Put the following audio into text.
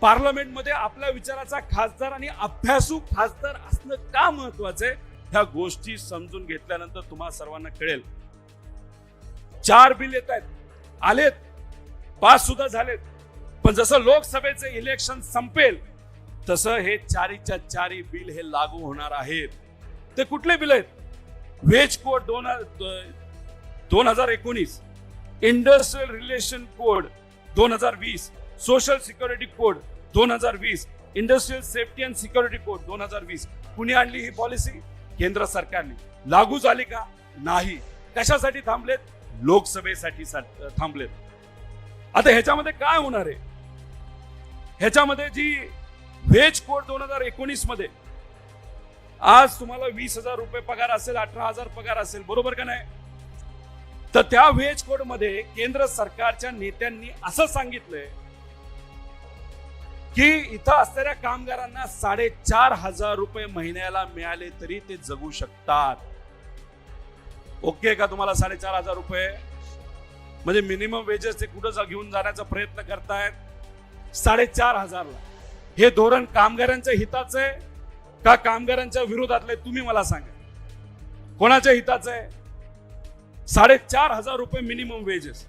पार्लमेंटमध्ये आपल्या विचाराचा खासदार आणि अभ्यासू खासदार असणं का महत्वाचं आहे? ह्या गोष्टी समजून घेतल्यानंतर तुम्हाला सर्वांना कळेल. चार बिल येत आहेत. आलेत. पास सुद्धा झालेत. पण जसं लोकसभेचे इलेक्शन संपेल तसं हे चारीच्या चारी बिल हे लागू होणार आहेत. ते कुठले बिल आहेत? वेज कोड दोन दोन हजार एकोणीस. इंडस्ट्रियल रिलेशन कोड दोन हजार वीस. सोशल सिक्युरिटी कोड दोन हजार वीस industrial safety and security code दोन हजार वीस. कुणी आणली ही पॉलिसी? केंद्र सरकारने. लागू झाली का? नाही. कशासाठी थांबलेत? लोकसभेसाठी थांबलेत. आता ह्याच्यामध्ये काय होणार आहे? ह्याच्यामध्ये जी व्हेज कोड दोन हजार एकोणीसमध्ये आज तुम्हाला वीस हजार रुपये पगार असेल अठरा हजार पगार असेल बरोबर का नाही? तर त्या व्हेज कोडमध्ये केंद्र सरकारच्या नेत्यांनी असं सांगितलंय की इथं असणाऱ्या कामगारांना साडेचार हजार रुपये महिन्याला मिळाले तरी ते जगू शकतात. ओके का तुम्हाला साडेचार हजार रुपये? म्हणजे मिनिमम वेजेस ते कुठं घेऊन जाण्याचा प्रयत्न करतायत? साडेचार हजारला. हे धोरण कामगारांच्या हिताचं आहे का कामगारांच्या विरोधातलं? आहे? तुम्ही मला सांगा. कोणाच्या हिताचं आहे? साडेचार हजार रुपये मिनिमम वेजेस